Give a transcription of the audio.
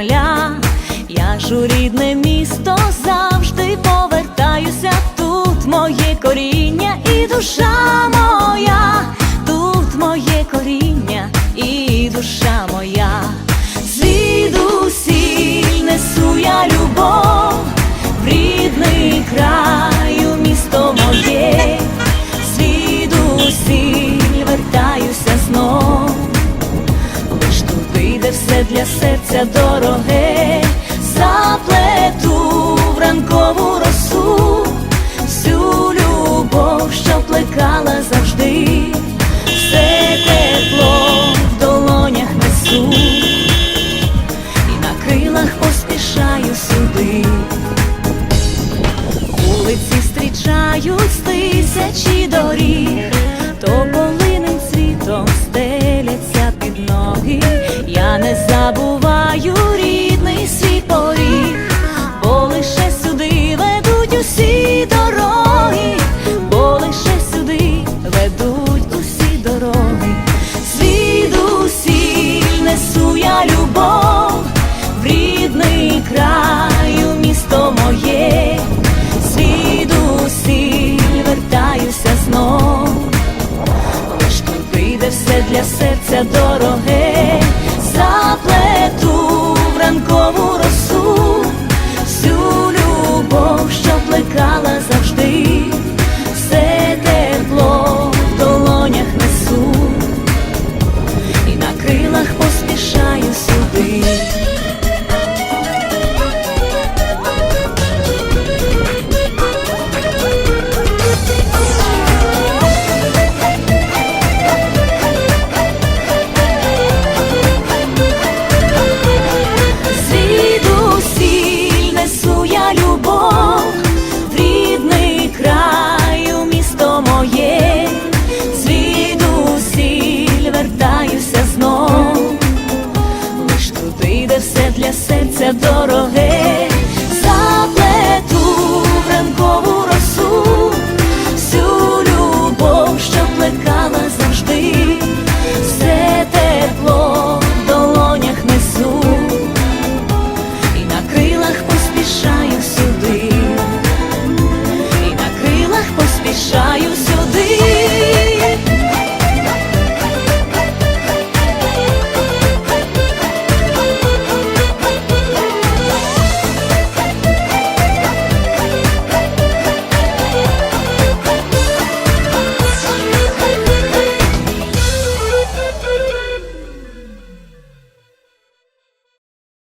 земля, я ж у рідне місто завжди повертаюся. Тут моє коріння і душа моя, тут моє коріння і душа моя. Для серця дороге, заплету в ранкову росу, всю любов, що плекала завжди, все тепло в долонях несу, і на крилах поспішаю сюди. Вулиці зустрічають з тисячі доріг, то полиним цвітом стеляться під ноги. Я не забуваю рідний свій поріг, бо лише сюди ведуть усі дороги, бо лише сюди ведуть усі дороги. Звідусіль несу я любов, в рідний краю місто моє, звідусіль вертаюся знов, лиш туди, де все для серця дороге, для серця дороге.